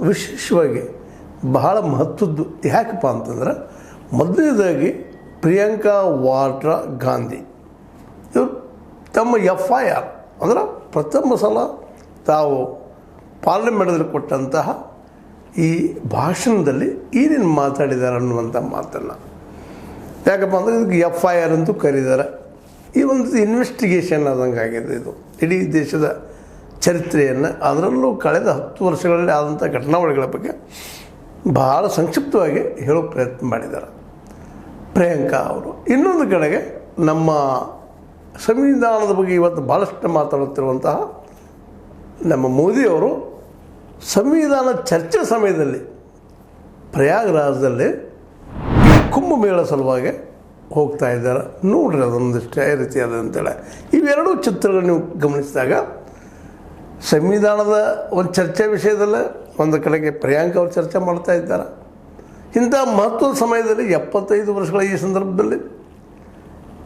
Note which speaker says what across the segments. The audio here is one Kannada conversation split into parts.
Speaker 1: ವಿಶೇಷವಾಗಿ ಬಹಳ ಮಹತ್ವದ್ದು ಯಾಕಪ್ಪ ಅಂತಂದ್ರೆ ಮೊದಲನೇದಾಗಿ ಪ್ರಿಯಾಂಕಾ ವಾಡ್ರಾ ಗಾಂಧಿ. ಇವರು ತಮ್ಮ ಎಫ್ ಐ ಆರ್ ಅಂದ್ರೆ ಪ್ರಥಮ ಸಲ ತಾವು ಪಾರ್ಲಿಮೆಂಟ್ದಲ್ಲಿ ಕೊಟ್ಟಂತಹ ಈ ಭಾಷಣದಲ್ಲಿ ಏನೇನು ಮಾತಾಡಿದ್ದಾರೆ ಅನ್ನುವಂಥ ಮಾತನ್ನು. ಯಾಕಪ್ಪ ಅಂದರೆ ಇದಕ್ಕೆ ಎಫ್ ಐ ಆರ್ ಅಂತೂ ಕರೀತಾರೆ ಈ ಒಂದು ಇನ್ವೆಸ್ಟಿಗೇಷನ್ ಆದಂಗೆ ಆಗಿದೆ ಇದು. ಇಡೀ ದೇಶದ ಚರಿತ್ರೆಯನ್ನು ಅದರಲ್ಲೂ ಕಳೆದ ಹತ್ತು ವರ್ಷಗಳಲ್ಲಿ ಆದಂಥ ಘಟನಾವಳಿಗಳ ಬಗ್ಗೆ ಬಹಳ ಸಂಕ್ಷಿಪ್ತವಾಗಿ ಹೇಳೋ ಪ್ರಯತ್ನ ಮಾಡಿದ್ದಾರೆ. ಪ್ರಿಯಾಂಕಾ ಅವರು. ಇನ್ನೊಂದು ಕಡೆಗೆ ನಮ್ಮ ಸಂವಿಧಾನದ ಬಗ್ಗೆ ಇವತ್ತು ಭಾಳಷ್ಟು ಮಾತಾಡುತ್ತಿರುವಂತಹ ನಮ್ಮ ಮೋದಿಯವರು ಸಂವಿಧಾನ ಚರ್ಚೆ ಸಮಯದಲ್ಲಿ ಪ್ರಯಾಗರಾಜದಲ್ಲಿ ಕುಂಭಮೇಳ ಸಲುವಾಗಿ ಹೋಗ್ತಾ ಇದ್ದಾರೆ. ನೋಡ್ರಿ ಅದೊಂದಿಷ್ಟು ಯಾವ ರೀತಿ ಅಂತೇಳಿ ಇವೆರಡೂ ಚಿತ್ರಗಳನ್ನು ನೀವು ಗಮನಿಸಿದಾಗ ಸಂವಿಧಾನದ ಒಂದು ಚರ್ಚೆ ವಿಷಯದಲ್ಲಿ ಒಂದು ಕಡೆಗೆ ಪ್ರಿಯಾಂಕ ಅವರು ಚರ್ಚೆ ಮಾಡ್ತಾ ಇದ್ದಾರೆ. ಇಂಥ ಮಹತ್ವದ ಸಮಯದಲ್ಲಿ ಎಪ್ಪತ್ತೈದು ವರ್ಷಗಳ ಈ ಸಂದರ್ಭದಲ್ಲಿ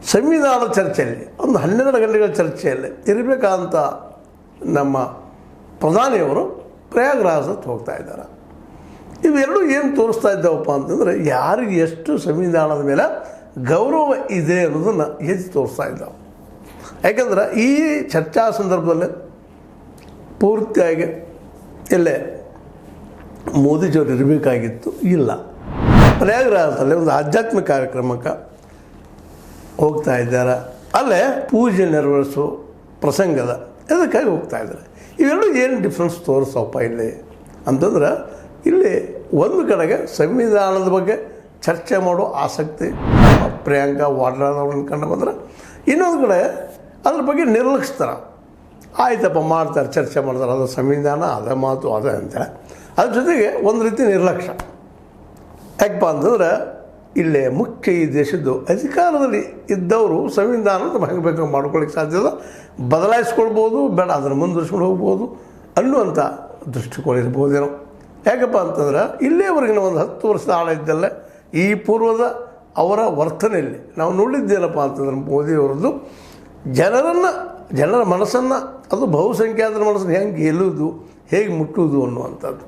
Speaker 1: ಸಂವಿಧಾನದ ಚರ್ಚೆಯಲ್ಲಿ, ಒಂದು ಹನ್ನೆರಡು ಗಂಟೆಗಳ ಚರ್ಚೆಯಲ್ಲಿ ಇರಬೇಕಾದಂಥ ನಮ್ಮ ಪ್ರಧಾನಿಯವರು ಪ್ರಯಾಗ್ರಾಸಕ್ಕೆ ಹೋಗ್ತಾ ಇದ್ದಾರೆ. ಇವೆರಡೂ ಏನು ತೋರಿಸ್ತಾ ಇದ್ದಾವಪ್ಪ ಅಂತಂದರೆ ಯಾರಿಗೆ ಎಷ್ಟು ಸಂವಿಧಾನದ ಮೇಲೆ ಗೌರವ ಇದೆ ಅನ್ನೋದನ್ನು ಎದ್ದು ತೋರಿಸ್ತಾ ಇದ್ದಾವೆ. ಯಾಕಂದ್ರೆ ಈ ಚರ್ಚಾ ಸಂದರ್ಭದಲ್ಲಿ ಪೂರ್ತಿಯಾಗಿ ಇಲ್ಲೇ ಜೊತೆ ಇರಬೇಕಾಗಿತ್ತು ಇಲ್ಲ. ಪ್ರಯಾಗರಾಜದಲ್ಲಿ ಒಂದು ಆಧ್ಯಾತ್ಮಿಕ ಕಾರ್ಯಕ್ರಮಕ್ಕೆ ಹೋಗ್ತಾ ಇದ್ದಾರೆ? ಅಲ್ಲೇ ಪೂಜೆ ನೆರವೇರಿಸೋ ಪ್ರಸಂಗದ ಅದಕ್ಕಾಗಿ ಹೋಗ್ತಾ ಇದ್ದಾರೆ. ಇವೆರಡೂ ಏನು ಡಿಫ್ರೆನ್ಸ್ ತೋರಿಸಪ್ಪ ಇಲ್ಲಿ? ಅಂತಂದ್ರೆ, ಇಲ್ಲಿ ಒಂದು ಕಡೆಗೆ ಸಂವಿಧಾನದ ಬಗ್ಗೆ ಚರ್ಚೆ ಮಾಡೋ ಆಸಕ್ತಿ, ಪ್ರಿಯಾಂಕಾ ವಾಡ್ರಾದವ್ರನ್ನ ಕಂಡು ಬಂದ್ರೆ, ಇನ್ನೊಂದು ಕಡೆ ಅದ್ರ ಬಗ್ಗೆ ನಿರ್ಲಕ್ಷಿಸ್ತಾರೆ ಆಯ್ತಪ್ಪ ಮಾಡ್ತಾರೆ, ಚರ್ಚೆ ಮಾಡ್ತಾರೆ, ಅದು ಸಂವಿಧಾನ, ಅದ ಮಾತು, ಅದ ಅಂತ ಅದ್ರ ಜೊತೆಗೆ ಒಂದು ರೀತಿ ನಿರ್ಲಕ್ಷ್ಯ. ಯಾಕಪ್ಪ ಅಂತಂದ್ರೆ, ಇಲ್ಲೇ ಮುಖ್ಯ ಈ ದೇಶದ್ದು ಅಧಿಕಾರದಲ್ಲಿ ಇದ್ದವರು ಸಂವಿಧಾನ ಹೆಂಗೆ ಬೇಕು ಮಾಡ್ಕೊಳ್ಳಿಕ್ಕೆ ಇಲ್ಲ. ಬದಲಾಯಿಸ್ಕೊಳ್ಬೋದು, ಬೇಡ, ಅದನ್ನು ಮುಂದುವರಿಸ್ಕೊಂಡು ಹೋಗ್ಬೋದು ಅನ್ನುವಂಥ ದೃಷ್ಟಿಕೋನ ಇರ್ಬೋದೇನೋ. ಯಾಕಪ್ಪ ಅಂತಂದ್ರೆ, ಇಲ್ಲೇವರೆಗಿನ ಒಂದು ಹತ್ತು ವರ್ಷದ ಆಳ ಇದ್ದಲ್ಲೇ, ಈ ಪೂರ್ವದ ಅವರ ವರ್ತನೆಯಲ್ಲಿ ನಾವು ನೋಡಿದ್ದೇನಪ್ಪ ಅಂತಂದ್ರೆ ಮೋದಿಯವರದ್ದು ಜನರನ್ನು, ಜನರ ಮನಸ್ಸನ್ನು ಅದು ಬಹುಸಂಖ್ಯಾತರ ಮನಸ್ಸನ್ನು ಹೆಂಗೆ ಗೆಲ್ಲುವುದು ಹೇಗೆ ಮುಟ್ಟುವುದು ಅನ್ನುವಂಥದ್ದು.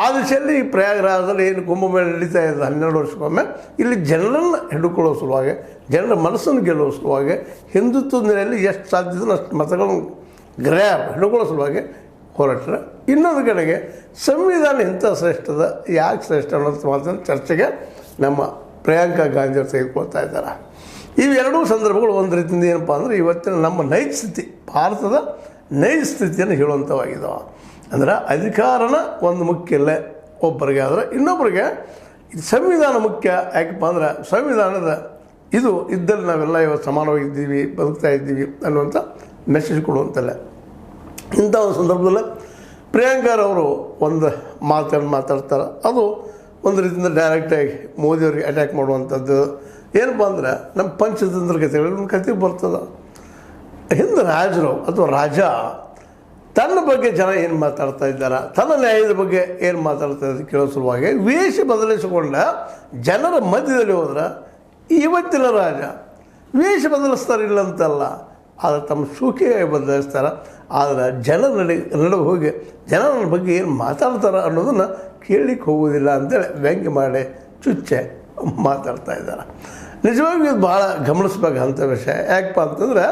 Speaker 1: ಆ ದಿಶೆಯಲ್ಲಿ ಈ ಪ್ರಯಾಗರಾಜದಲ್ಲಿ ಏನು ಕುಂಭಮೇಳ ನಡೀತಾ ಇದೆ ಹನ್ನೆರಡು ವರ್ಷಕ್ಕೊಮ್ಮೆ, ಇಲ್ಲಿ ಜನರನ್ನು ಹಿಡ್ಕೊಳ್ಳೋ ಸಲುವಾಗಿ, ಜನರ ಮನಸ್ಸನ್ನು ಗೆಲ್ಲುವ ಸಲುವಾಗಿ ಹಿಂದುತ್ವ ನೆಲೆಯಲ್ಲಿ ಎಷ್ಟು ಸಾಧ್ಯತೆ ಅಷ್ಟು ಮತಗಳನ್ನು ಗ್ರ್ಯಾಬ್, ಹಿಡ್ಕೊಳ್ಳೋ ಸಲುವಾಗಿ ಹೊರಟ್ರೆ ಇನ್ನೊಂದು ಕಡೆಗೆ, ಸಂವಿಧಾನ ಇಂಥ ಶ್ರೇಷ್ಠದ, ಯಾಕೆ ಶ್ರೇಷ್ಠ ಅನ್ನೋದು ಮಾತನ್ನು ಚರ್ಚೆಗೆ ನಮ್ಮ ಪ್ರಿಯಾಂಕಾ ಗಾಂಧಿಯವರು ತೆಗೆದುಕೊಳ್ತಾ ಇದ್ದಾರೆ. ಇವೆರಡೂ ಸಂದರ್ಭಗಳು ಒಂದು ರೀತಿಯಿಂದ ಏನಪ್ಪ ಅಂದರೆ ಇವತ್ತಿನ ನಮ್ಮ ನೈಜ ಸ್ಥಿತಿ, ಭಾರತದ ನೈಜ ಸ್ಥಿತಿಯನ್ನು ಹೇಳುವಂಥವಾಗಿದ್ದಾವೆ ಅಂದ್ರೆ ಅಧಿಕಾರನ ಒಂದು ಮುಖ್ಯ ಇಲ್ಲೇ ಒಬ್ಬರಿಗೆ ಆದರೆ ಇನ್ನೊಬ್ಬರಿಗೆ ಸಂವಿಧಾನ ಮುಖ್ಯ. ಯಾಕಪ್ಪ ಅಂದ್ರೆ ಸಂವಿಧಾನದ ಇದು ಇದ್ದಲ್ಲಿ ನಾವೆಲ್ಲ ಇವತ್ತು ಸಮಾನವಾಗಿದ್ದೀವಿ, ಬದುಕ್ತಾ ಇದ್ದೀವಿ ಅನ್ನುವಂಥ ಮೆಸೇಜ್ ಕೊಡುವಂತಲ್ಲ ಇಂಥ ಒಂದು ಸಂದರ್ಭದಲ್ಲಿ ಪ್ರಿಯಾಂಕರವರು ಒಂದು ಮಾತನ್ನು ಮಾತಾಡ್ತಾರೆ. ಅದು ಒಂದು ರೀತಿಯಿಂದ ಡೈರೆಕ್ಟಾಗಿ ಮೋದಿಯವ್ರಿಗೆ ಅಟ್ಯಾಕ್ ಮಾಡುವಂಥದ್ದು ಏನಪ್ಪ ಅಂದ್ರೆ ನಮ್ಮ ಪಂಚತಂತ್ರ ಕಥೆಗಳು ಕತೆ ಬರ್ತದೆ. ಹಿಂದೆ ರಾಜರು ಅಥವಾ ರಾಜ ತನ್ನ ಬಗ್ಗೆ ಜನ ಏನು ಮಾತಾಡ್ತಾ ಇದ್ದಾರೆ? ತನ್ನ ನ್ಯಾಯದ ಬಗ್ಗೆ ಏನು ಮಾತಾಡ್ತಾ ಇದ್ದಾರೆ ಕೇಳೋ ಸಲುವಾಗಿ ವೇಷ ಬದಲಿಸಿಕೊಂಡ ಜನರ ಮಧ್ಯದಲ್ಲಿ ಹೋದ್ರೆ ಇವತ್ತಿನ ರಾಜ ವೇಷ ಬದಲಿಸ್ತಾರೆ ಇಲ್ಲ ಅಂತಲ್ಲ ಆದರೆ ತಮ್ಮ ಶೋಕಿಯಾಗಿ ಬದಲಾಯಿಸ್ತಾರೆ ಆದರೆ ಜನರ ನಡೆ ನಡುವೆ ಹೋಗಿ ಜನರ ಬಗ್ಗೆ ಏನು ಮಾತಾಡ್ತಾರೆ ಅನ್ನೋದನ್ನು ಕೇಳಲಿಕ್ಕೆ ಹೋಗೋದಿಲ್ಲ ಅಂತೇಳಿ ವ್ಯಂಗ್ಯ ಮಾಡಿ ಚುಚ್ಚೆ ಮಾತಾಡ್ತಾ ಇದ್ದಾರೆ. ನಿಜವಾಗಿಯೂ ಭಾಳ ಗಮನಿಸ್ಬೇಕಂಥ ವಿಷಯ. ಯಾಕಪ್ಪ ಅಂತಂದ್ರೆ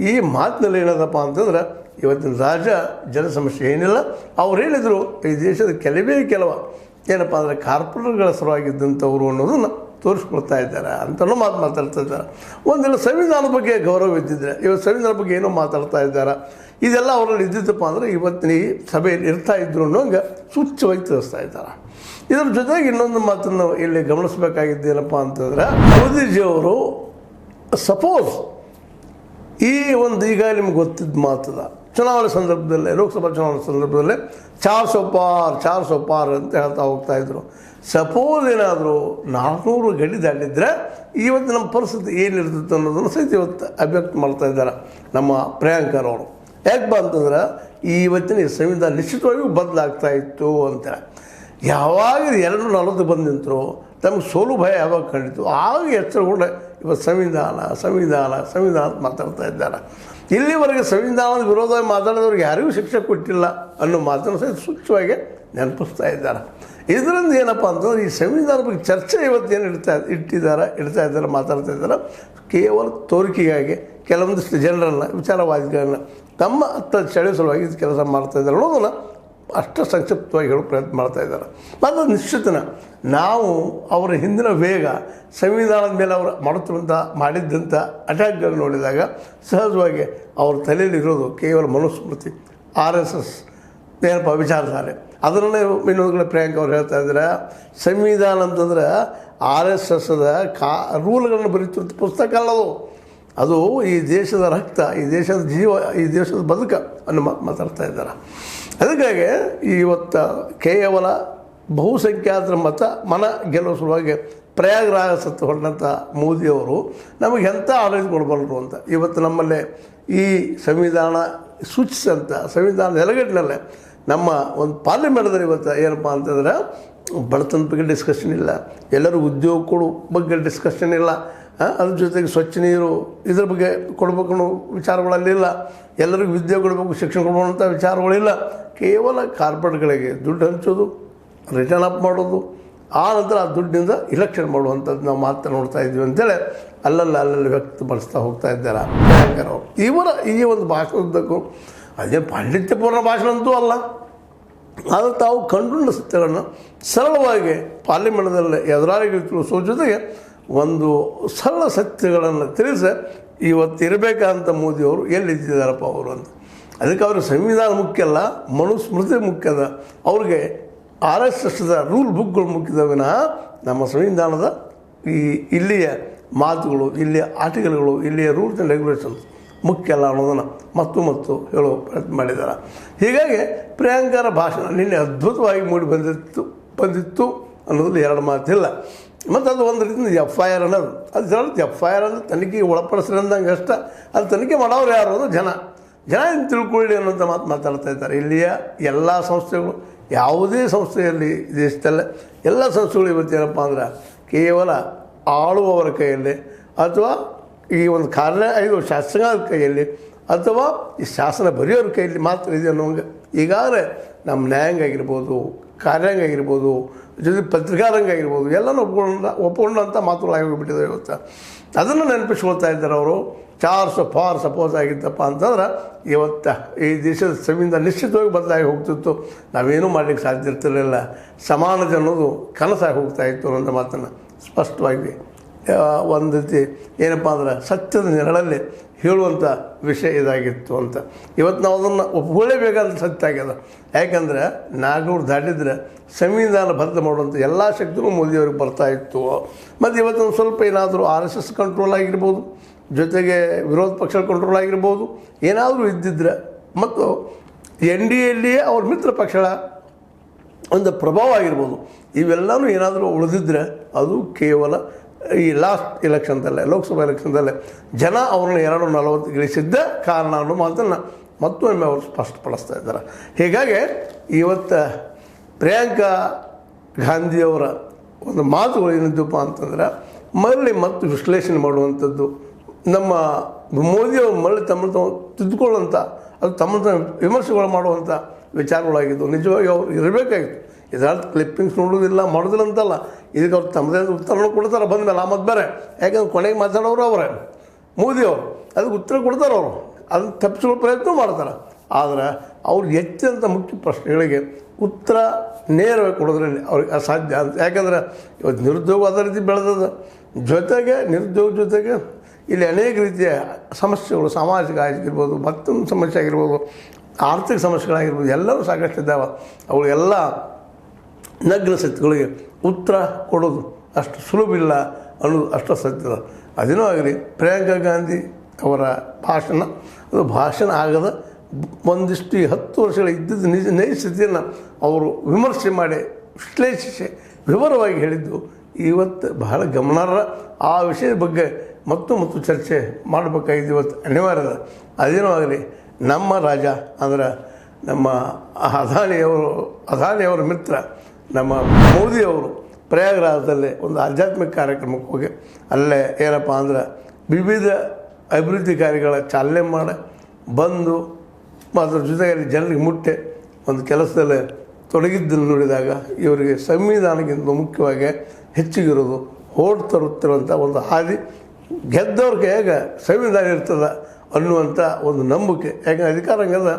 Speaker 1: ಈ ಮಾತಿನಲ್ಲಿ ಏನದಪ್ಪ ಅಂತಂದ್ರೆ, ಇವತ್ತಿನ ರಾಜ ಜನ ಸಮಸ್ಯೆ ಏನಿಲ್ಲ. ಅವ್ರು ಹೇಳಿದರು, ಈ ದೇಶದ ಕೆಲವೇ ಕೆಲವ ಏನಪ್ಪ ಅಂದರೆ ಕಾರ್ಪೊರೇಟ್ಗಳ ಸಲುವಾಗಿದ್ದಂಥವ್ರು ಅನ್ನೋದನ್ನು ತೋರಿಸ್ಕೊಳ್ತಾ ಇದ್ದಾರೆ ಅಂತಲೂ ಮಾತು ಮಾತಾಡ್ತಾ ಇದ್ದಾರೆ. ಒಂದೆಲ್ಲ, ಸಂವಿಧಾನದ ಬಗ್ಗೆ ಗೌರವ ಇದ್ದಿದ್ರೆ ಇವತ್ತು ಸಂವಿಧಾನದ ಬಗ್ಗೆ ಏನೋ ಮಾತಾಡ್ತಾ ಇದ್ದಾರೆ? ಇದೆಲ್ಲ ಅವರಲ್ಲಿ ಇದ್ದಿದ್ದಪ್ಪ ಅಂದರೆ ಇವತ್ತಿನ ಈ ಸಭೆಯಲ್ಲಿ ಇರ್ತಾ ಇದ್ರು ಅನ್ನೋಂಗೆ ಸ್ವಚ್ಛವಾಗಿ ತೋರಿಸ್ತಾ ಇದ್ದಾರೆ. ಇದರ ಜೊತೆಗೆ ಇನ್ನೊಂದು ಮಾತನ್ನು ಇಲ್ಲಿ ಗಮನಿಸಬೇಕಾಗಿದ್ದೇನಪ್ಪ ಅಂತಂದ್ರೆ, ಮೋದಿಜಿಯವರು ಸಪೋಸ್ ಈ ಒಂದು ಈಗ ನಿಮ್ಗೆ ಗೊತ್ತಿದ್ದ ಮಾತದ, ಚುನಾವಣೆ ಸಂದರ್ಭದಲ್ಲೇ, ಲೋಕಸಭಾ ಚುನಾವಣೆ ಸಂದರ್ಭದಲ್ಲೇ ಚಾರ್ ಸೋ ಪಾರ್ ಚಾರ್ ಸೋ ಪಾರ್ ಅಂತ ಹೇಳ್ತಾ ಹೋಗ್ತಾ ಇದ್ರು. ಸಪೋಸ್ ಏನಾದರೂ ನಾಲ್ಕುನೂರು ಗಡಿ ದಾಟಿದ್ರೆ ಇವತ್ತು ನಮ್ಮ ಪರಿಸ್ಥಿತಿ ಏನಿರ್ತಿತ್ತು ಅನ್ನೋದನ್ನು ಸಹಿತ ಇವತ್ತು ಅಭ್ಯಕ್ತ ಮಾಡ್ತಾ ಇದ್ದಾರೆ ನಮ್ಮ ಪ್ರಿಯಾಂಕರವರು ಯಾಕೆ ಅಂತಂದ್ರೆ ಇವತ್ತಿನ ಸಂವಿಧಾನ ನಿಶ್ಚಿತವಾಗಿಯೂ ಬದಲಾಗ್ತಾ ಇತ್ತು ಅಂತ ಯಾವಾಗ ಎರಡು ನಲವತ್ತು ಬಂದು ನಿಂತರು ತಮಗೆ ಸೋಲು ಭಯ ಯಾವಾಗ ಕಂಡಿತು ಆಗ ಎಚ್ಚರಗೊಂಡ ಇವತ್ತು ಸಂವಿಧಾನ ಸಂವಿಧಾನ ಸಂವಿಧಾನ ಮಾತಾಡ್ತಾ ಇದ್ದಾರೆ ಇಲ್ಲಿವರೆಗೆ ಸಂವಿಧಾನದ ವಿರೋಧ ಮಾತಾಡಿದವ್ರಿಗೆ ಯಾರಿಗೂ ಶಿಕ್ಷೆ ಕೊಟ್ಟಿಲ್ಲ ಅನ್ನೋ ಮಾತನ್ನು ಸಹಿತ ಸೂಕ್ಷ್ಮವಾಗಿ ನೆನಪಿಸ್ತಾ ಇದ್ದಾರೆ ಇದರಿಂದ ಏನಪ್ಪ ಅಂತಂದ್ರೆ ಈ ಸಂವಿಧಾನದ ಬಗ್ಗೆ ಚರ್ಚೆ ಇವತ್ತೇನು ಇಡ್ತಾ, ಇಟ್ಟಿದ್ದಾರೆ, ಇಡ್ತಾ ಇದ್ದಾರೆ, ಮಾತಾಡ್ತಾ ಇದ್ದಾರೆ. ಕೇವಲ ತೋರಿಕೆಗಾಗಿ ಕೆಲವೊಂದಿಷ್ಟು ಜನರನ್ನು, ವಿಚಾರವಾದಿಗಳನ್ನ ತಮ್ಮ ಹತ್ತ ಸೆಳೆಯುವ ಕೆಲಸ ಮಾಡ್ತಾ ಇದ್ದಾರೆ. ಅನ್ನೋದನ್ನು ಅಷ್ಟು ಸಂಕ್ಷಿಪ್ತವಾಗಿ ಹೇಳೋ ಪ್ರಯತ್ನ ಮಾಡ್ತಾ ಇದ್ದಾರೆ. ಅದು ನಿಶ್ಚಿತನ ನಾವು ಅವರ ಹಿಂದಿನ ವೇಗ, ಸಂವಿಧಾನದ ಮೇಲೆ ಅವರು ಮಾಡುತ್ತಿರುವಂಥ, ಮಾಡಿದ್ದಂಥ ಅಟ್ಯಾಕ್ಗಳನ್ನು ನೋಡಿದಾಗ ಸಹಜವಾಗಿ ಅವ್ರ ತಲೆಯಲ್ಲಿ ಇರೋದು ಕೇವಲ ಮನುಸ್ಮೃತಿ, ಆರ್ ಎಸ್ ಎಸ್ ಏನಪ್ಪ ವಿಚಾರಧಾರೆ ಅದರಲ್ಲೇ ಇನ್ನೊಂದು ಪ್ರಿಯಾಂಕ ಅವ್ರು ಹೇಳ್ತಾ ಇದ್ದಾರೆ, ಸಂವಿಧಾನ ಅಂತಂದ್ರೆ ಆರ್ ಎಸ್ ಎಸ್ದ ಕಾ, ರೂಲ್ಗಳನ್ನು ಬರೀತಿರುವಂಥ ಪುಸ್ತಕ ಅಲ್ಲದು ಅದು. ಈ ದೇಶದ ರಕ್ತ, ಈ ದೇಶದ ಜೀವ, ಈ ದೇಶದ ಬದುಕ ಅನ್ನು ಮಾತಾಡ್ತಾ ಇದ್ದಾರೆ. ಅದಕ್ಕಾಗಿ ಇವತ್ತು ಕೇವಲ ಬಹುಸಂಖ್ಯಾತರ ಮತ ಮನ ಗೆಲ್ಲುವ ಸಲುವಾಗಿ ಪ್ರಯಾಗರಾಜ ಸತ್ತು ಹೊರಟಂಥ ಮೋದಿಯವರು ನಮಗೆ ಎಂಥ ಆಡಳಿತ ಕೊಡಬಲ್ಲರು ಅಂತ. ಇವತ್ತು ನಮ್ಮಲ್ಲೇ ಈ ಸಂವಿಧಾನ ಸೂಚಿಸಿದಂಥ ಸಂವಿಧಾನ ನೆಲಗಟ್ಟಿನಲ್ಲೇ ನಮ್ಮ ಒಂದು ಪಾರ್ಲಿಮೆಂಟ್ದಲ್ಲಿ ಇವತ್ತು ಏನಪ್ಪ ಅಂತಂದ್ರೆ ಬಡತನ ಬಗ್ಗೆ ಡಿಸ್ಕಷನ್ ಇಲ್ಲ. ಎಲ್ಲರೂ ಉದ್ಯೋಗ ಬಗ್ಗೆ ಡಿಸ್ಕಷನ್ ಇಲ್ಲ. ಅದ್ರ ಜೊತೆಗೆ ಸ್ವಚ್ಛ ನೀರು ಇದ್ರ ಬಗ್ಗೆ ಕೊಡಬೇಕು ಅನ್ನೋ ವಿಚಾರಗಳಲ್ಲಿಲ್ಲ. ಎಲ್ಲರಿಗೂ ವಿದ್ಯೆ ಕೊಡಬೇಕು, ಶಿಕ್ಷಣ ಕೊಡುವಂಥ ವಿಚಾರಗಳಿಲ್ಲ. ಕೇವಲ ಕಾರ್ಪೊರೇಟ್ಗಳಿಗೆ ದುಡ್ಡು ಹಂಚೋದು, ರಿಟರ್ನ್ ಅಪ್ ಮಾಡೋದು, ಆ ನಂತರ ಆ ದುಡ್ಡಿಂದ ಇಲೆಕ್ಷನ್ ಮಾಡುವಂಥದ್ದು ನಾವು ಮಾತ್ರ ನೋಡ್ತಾ ಇದ್ವಿ ಅಂತೇಳಿ ಅಲ್ಲಲ್ಲಿ ಅಲ್ಲಲ್ಲಿ ವ್ಯಕ್ತಪಡಿಸ್ತಾ ಹೋಗ್ತಾ ಇದ್ದಾರೆ? ಇವರ ಈ ಒಂದು ಭಾಷಣದ್ದಕ್ಕೂ ಅದೇ ಪಾಂಡಿತ್ಯಪೂರ್ಣ ಭಾಷಣ ಅಂತೂ ಅಲ್ಲ. ಆದರೆ ತಾವು ಕಂಡುಕೊಂಡ ಸತ್ಯಗಳನ್ನು ಸರಳವಾಗಿ ಪಾರ್ಲಿಮೆಂಟ್ನಲ್ಲಿ ಎದುರಾಗಿ ತಿಳಿಸೋ ಜೊತೆಗೆ ಒಂದು ಸರಳ ಸತ್ಯಗಳನ್ನು ತಿಳಿಸಿ ಇವತ್ತು ಇರಬೇಕಂತ ಮೋದಿಯವರು ಎಲ್ಲಿದ್ದಾರಪ್ಪ ಅವರು ಅಂತ. ಅದಕ್ಕೆ ಅವರು ಸಂವಿಧಾನ ಮುಖ್ಯ ಅಲ್ಲ, ಮನುಸ್ಮೃತಿ ಮುಖ್ಯದ ಅವ್ರಿಗೆ ಆರ್ ಎಸ್ ಎಸ್ದ ರೂಲ್ ಬುಕ್ಗಳು ಮುಖ್ಯದ ವಿನಃ ನಮ್ಮ ಸಂವಿಧಾನದ ಈ ಇಲ್ಲಿಯ ಮಾತುಗಳು, ಇಲ್ಲಿಯ ಆರ್ಟಿಕಲ್ಗಳು, ಇಲ್ಲಿಯ ರೂಲ್ಸ್ ಆ್ಯಂಡ್ ರೆಗ್ಯುಲೇಷನ್ಸ್ ಮುಖ್ಯ ಅಲ್ಲ ಅನ್ನೋದನ್ನು ಮತ್ತು ಮತ್ತು ಹೇಳೋ ಪ್ರಯತ್ನ ಮಾಡಿದ್ದಾರೆ. ಹೀಗಾಗಿ ಪ್ರಿಯಾಂಕರ ಭಾಷಣ ನಿನ್ನೆ ಅದ್ಭುತವಾಗಿ ಮೂಡಿ ಬಂದಿತ್ತು ಬಂದಿತ್ತು ಅನ್ನೋದ್ರಲ್ಲಿ ಎರಡು ಮಾತಿಲ್ಲ. ಮತ್ತು ಅದು ಒಂದು ರೀತಿಯಿಂದ ಎಫ್ ಐ ಆರ್ ಅನ್ನೋದು. ಅದು ಹೇಳೋದು ಎಫ್ ಐ ಆರ್ ಅಂದರೆ ತನಿಖೆಗೆ ಒಳಪಡಿಸ್ರಿ ಅಂದಂಗೆ ಅಷ್ಟ. ಅದು ತನಿಖೆ ಮಾಡೋರು ಯಾರು ಅಂದ್ರೆ ಜನ. ಜನ ಏನು ತಿಳ್ಕೊಳ್ಳಿ ಅನ್ನೋಂಥ ಮಾತು ಮಾತಾಡ್ತಾ ಇದ್ದಾರೆ. ಇಲ್ಲಿಯ ಎಲ್ಲ ಸಂಸ್ಥೆಗಳು, ಯಾವುದೇ ಸಂಸ್ಥೆಯಲ್ಲಿ ದೇಶದಲ್ಲೇ ಎಲ್ಲ ಸಂಸ್ಥೆಗಳು ಇವತ್ತೇನಪ್ಪ ಅಂದ್ರೆ ಕೇವಲ ಆಳುವವರ ಕೈಯಲ್ಲಿ ಅಥವಾ ಈ ಒಂದು ಕಾರ್ಯ ಐದು ಶಾಸಕರ ಕೈಯಲ್ಲಿ ಅಥವಾ ಈ ಶಾಸನ ಬರೆಯೋರ ಕೈಯಲ್ಲಿ ಮಾತ್ರ ಇದೆ ಅನ್ನೋಂಗೆ ಈಗಾಗಲೇ ನಮ್ಮ ನ್ಯಾಯಾಂಗ ಆಗಿರ್ಬೋದು, ಕಾರ್ಯಾಂಗ ಆಗಿರ್ಬೋದು ಜೊತೆ ಪತ್ರಿಕಾರಂಗ ಆಗಿರ್ಬೋದು, ಎಲ್ಲನೂ ಒಪ್ಕೊಂಡ ಮಾತುಗಳಾಗಿ ಹೋಗ್ಬಿಟ್ಟಿದೆ ಇವತ್ತು. ಅದನ್ನು ನೆನಪಿಸ್ಕೊಳ್ತಾ ಇದ್ದಾರೆ ಅವರು ಚಾರ್ ಸೊ ಫಾರ್ ಸಪೋಸ್ ಆಗಿತ್ತಪ್ಪ ಅಂತಂದ್ರೆ, ಇವತ್ತು ಈ ದೇಶದ ಸಮಿಂದ ನಿಶ್ಚಿತವಾಗಿ ಬದಲಾಗಿ ಹೋಗ್ತಿತ್ತು. ನಾವೇನೂ ಮಾಡಲಿಕ್ಕೆ ಸಾಧ್ಯ ಇರ್ತಿರಲಿಲ್ಲ. ಸಮಾನತೆ ಅನ್ನೋದು ಕನಸಾಗಿ ಹೋಗ್ತಾ ಇತ್ತು ಅನ್ನೋ ಮಾತನ್ನು ಸ್ಪಷ್ಟವಾಗಿ ಒಂದು ರೀತಿ ಏನಪ್ಪ ಅಂದ್ರೆ, ಸತ್ಯದ ನೆರಳಲ್ಲಿ ಹೇಳುವಂಥ ವಿಷಯ ಇದಾಗಿತ್ತು ಅಂತ. ಇವತ್ತು ನಾವು ಅದನ್ನು ಒಪ್ಕೊಳ್ಳೇಬೇಕಾದ ಸತ್ಯ ಆಗ್ಯದ. ಯಾಕಂದರೆ ನಾಗೂರು ದಾಟಿದ್ರೆ ಸಂವಿಧಾನ ಬದ್ಧ ಮಾಡುವಂಥ ಎಲ್ಲ ಶಕ್ತಿನೂ ಮೋದಿಯವ್ರಿಗೆ ಬರ್ತಾ ಇತ್ತು. ಮತ್ತು ಇವತ್ತು ಸ್ವಲ್ಪ ಏನಾದರೂ ಆರ್ ಎಸ್ ಎಸ್ ಕಂಟ್ರೋಲ್ ಆಗಿರ್ಬೋದು, ಜೊತೆಗೆ ವಿರೋಧ ಪಕ್ಷ ಕಂಟ್ರೋಲ್ ಆಗಿರ್ಬೋದು, ಏನಾದರೂ ಇದ್ದಿದ್ರೆ ಮತ್ತು ಎನ್ ಡಿ ಎಲ್ಲಿಯೇ ಅವ್ರ ಮಿತ್ರ ಪಕ್ಷಗಳ ಒಂದು ಪ್ರಭಾವ ಆಗಿರ್ಬೋದು, ಇವೆಲ್ಲನೂ ಏನಾದರೂ ಉಳಿದಿದ್ರೆ ಅದು ಕೇವಲ ಈ ಲಾಸ್ಟ್ ಎಲೆಕ್ಷನ್ದಲ್ಲೇ ಲೋಕಸಭಾ ಎಲೆಕ್ಷನ್ದಲ್ಲೇ ಜನ ಅವ್ರನ್ನ ಎರಡು ನಲವತ್ತು ಗಳಿಸಿದ್ದ ಕಾರಣ ಅನ್ನೋ ಮಾತನ್ನು ಮತ್ತೊಮ್ಮೆ ಅವರು ಸ್ಪಷ್ಟಪಡಿಸ್ತಾ ಇದ್ದಾರೆ. ಹೀಗಾಗಿ ಇವತ್ತು ಪ್ರಿಯಾಂಕಾ ಗಾಂಧಿಯವರ ಒಂದು ಮಾತುಗಳು ಏನಿದ್ದಪ್ಪ ಅಂತಂದ್ರೆ, ಮರಳಿ ಮತ್ತು ವಿಶ್ಲೇಷಣೆ ಮಾಡುವಂಥದ್ದು, ನಮ್ಮ ಮೋದಿಯವರು ಮರಳಿ ತಮ್ಮ ತಮ್ಮ ತಿದ್ದುಕೊಳ್ಳುವಂಥ, ಅದು ತಮ್ಮ ತಮ್ಮ ವಿಮರ್ಶೆಗಳು ಮಾಡುವಂಥ ವಿಚಾರಗಳಾಗಿದ್ದು, ನಿಜವಾಗಿ ಅವರು ಇರಬೇಕಾಗಿತ್ತು. ಇದರಲ್ಲಿ ಕ್ಲಿಪ್ಪಿಂಗ್ಸ್ ನೋಡೋದಿಲ್ಲ ಮಾಡೋದಿಲ್ಲ ಅಂತಲ್ಲ ಇದಕ್ಕೆ ಅವ್ರು ತಮ್ಮದೇ ಉತ್ತರನೂ ಕೊಡ್ತಾರೆ, ಬಂದ ಮೇಲೆ ಆ ಬೇರೆ. ಯಾಕಂದ್ರೆ ಕೊನೆಗೆ ಮಾತಾಡೋರು ಅವರೇ. ಮೋದಿಯವರು ಅದಕ್ಕೆ ಉತ್ತರ ಕೊಡ್ತಾರೆ ಅವರು. ಅದನ್ನು ತಪ್ಪಿಸ್ಕೊಳ್ಳೋ ಪ್ರಯತ್ನ ಮಾಡ್ತಾರೆ. ಆದರೆ ಅವ್ರು ಹೆಚ್ಚಿದಂಥ ಮುಖ್ಯ ಪ್ರಶ್ನೆಗಳಿಗೆ ಉತ್ತರ ನೇರವಾಗಿ ಕೊಡೋದ್ರಲ್ಲಿ ಅವ್ರಿಗೆ ಅಸಾಧ್ಯ ಅಂತ. ಯಾಕಂದ್ರೆ ಇವತ್ತು ನಿರುದ್ಯೋಗ ಅದೇ ರೀತಿ ಬೆಳೆದದ. ಜೊತೆಗೆ ನಿರುದ್ಯೋಗ ಜೊತೆಗೆ ಇಲ್ಲಿ ಅನೇಕ ರೀತಿಯ ಸಮಸ್ಯೆಗಳು, ಸಾಮಾಜಿಕ ಆಗಿರ್ಬೋದು, ಮತ್ತೊಂದು ಸಮಸ್ಯೆ ಆಗಿರ್ಬೋದು, ಆರ್ಥಿಕ ಸಮಸ್ಯೆಗಳಾಗಿರ್ಬೋದು, ಎಲ್ಲವೂ ಸಾಕಷ್ಟು ಇದ್ದಾವೆ ಅವುಗಳೆಲ್ಲ ನಗ್ನ ಸತ್ಯಗಳಿಗೆ ಉತ್ತರ ಕೊಡೋದು ಅಷ್ಟು ಸುಲಭ ಇಲ್ಲ ಅನ್ನೋದು ಅಷ್ಟು ಸತ್ಯದ ಅದೇನೋ ಆಗಲಿ, ಪ್ರಿಯಾಂಕಾ ಗಾಂಧಿ ಅವರ ಭಾಷಣ, ಅದು ಭಾಷಣ ಆಗದ ಒಂದಿಷ್ಟು ಹತ್ತು ವರ್ಷಗಳ ಇದ್ದಿದ್ದ ನಿಜ, ನೈಜ ಸ್ಥಿತಿಯನ್ನು ಅವರು ವಿಮರ್ಶೆ ಮಾಡಿ, ವಿಶ್ಲೇಷಿಸಿ, ವಿವರವಾಗಿ ಹೇಳಿದ್ದು. ಇವತ್ತು ಬಹಳ ಗಮನಾರ್ಹ ಆ ವಿಷಯದ ಬಗ್ಗೆ ಮತ್ತು ಮತ್ತು ಚರ್ಚೆ ಮಾಡಬೇಕಾಗಿದೆ ಇವತ್ತು ಅನಿವಾರ್ಯದ. ಅದ ಅದೇನೋ ಆಗಲಿ, ನಮ್ಮ ರಾಜ ಅಂದರೆ ನಮ್ಮ ಅದಾನಿಯವರು, ಅದಾನಿಯವರ ಮಿತ್ರ ನಮ್ಮ ಮೋದಿಯವರು ಪ್ರಯಾಗರಾಜದಲ್ಲಿ ಒಂದು ಆಧ್ಯಾತ್ಮಿಕ ಕಾರ್ಯಕ್ರಮಕ್ಕೆ ಹೋಗಿ, ಅಲ್ಲೇ ಏನಪ್ಪ ಅಂದ್ರೆ ವಿವಿಧ ಅಭಿವೃದ್ಧಿ ಕಾರ್ಯಗಳ ಚಾಲನೆ ಮಾಡಿ, ಬಂದು ಅದ್ರ ಜೊತೆಗೆ ಜನರಿಗೆ ಮುಟ್ಟೆ, ಒಂದು ಕೆಲಸದಲ್ಲಿ ತೊಡಗಿದ್ದನ್ನು ನೋಡಿದಾಗ ಇವರಿಗೆ ಸಂವಿಧಾನಕ್ಕಿಂತ ಮುಖ್ಯವಾಗಿ ಹೆಚ್ಚಿಗಿರೋದು ಓಟ್ ತರುತ್ತಿರುವಂಥ ಒಂದು ಹಾದಿ. ಗೆದ್ದವ್ರಿಗೆ ಹೇಗೆ ಸಂವಿಧಾನ ಇರ್ತದೆ ಅನ್ನುವಂಥ ಒಂದು ನಂಬಿಕೆ, ಯಾಕಂದ್ರೆ ಅಧಿಕಾರ ಹಂಗದ,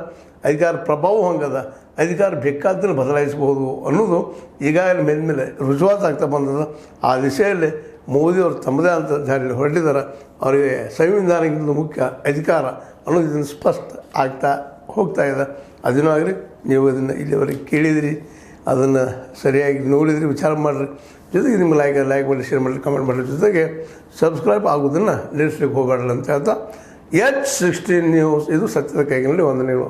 Speaker 1: ಅಧಿಕಾರ ಪ್ರಭಾವ ಹಂಗದ ಅಧಿಕಾರ ಬೇಕಾದ್ರೆ ಬದಲಾಯಿಸಬಹುದು ಅನ್ನೋದು ಈಗಾಗಲೇ ಮೇಲ್ಮೇಲೆ ರುಜುವಾತಾಗ್ತಾ ಬಂದದ ಆ ದಿಶೆಯಲ್ಲಿ ಮೋದಿಯವರು ತಮ್ಮದೇ ಅಂತ ದಾರಿಯಲ್ಲಿ ಹೊರಟಿದ್ದಾರೆ. ಅವರಿಗೆ ಸಂವಿಧಾನಕ್ಕಿಂತ ಮುಖ್ಯ ಅಧಿಕಾರ ಅನ್ನೋದು ಇದನ್ನು ಸ್ಪಷ್ಟ ಆಗ್ತಾ ಹೋಗ್ತಾ ಇದೆ. ಅದನ್ನೂ ಆಗಲಿ, ನೀವು ಅದನ್ನು ಇಲ್ಲಿವರೆಗೆ ಕೇಳಿದಿರಿ, ಅದನ್ನು ಸರಿಯಾಗಿ ನೋಡಿದ್ರಿ, ವಿಚಾರ ಮಾಡಿರಿ. ಜೊತೆಗೆ ನಿಮ್ಮ ಲೈಕ್ ಲೈಕ್ ಮಾಡಿ ಶೇರ್ ಮಾಡಿರಿ ಕಮೆಂಟ್ ಮಾಡಿ, ಜೊತೆಗೆ ಸಬ್ಸ್ಕ್ರೈಬ್ ಆಗೋದನ್ನು ನಿಲ್ಲಿಸ್ಲಿಕ್ಕೆ ಹೋಗಬಾರ್ದು ಅಂತ ಹೇಳ್ತಾ ಎಚ್ ಸಿಕ್ಸ್ಟೀನ್ ನ್ಯೂಸ್ ಇದು ಸತ್ಯದ ಕೈಗಿನಲ್ಲಿ ವಂದನೆಗಳು.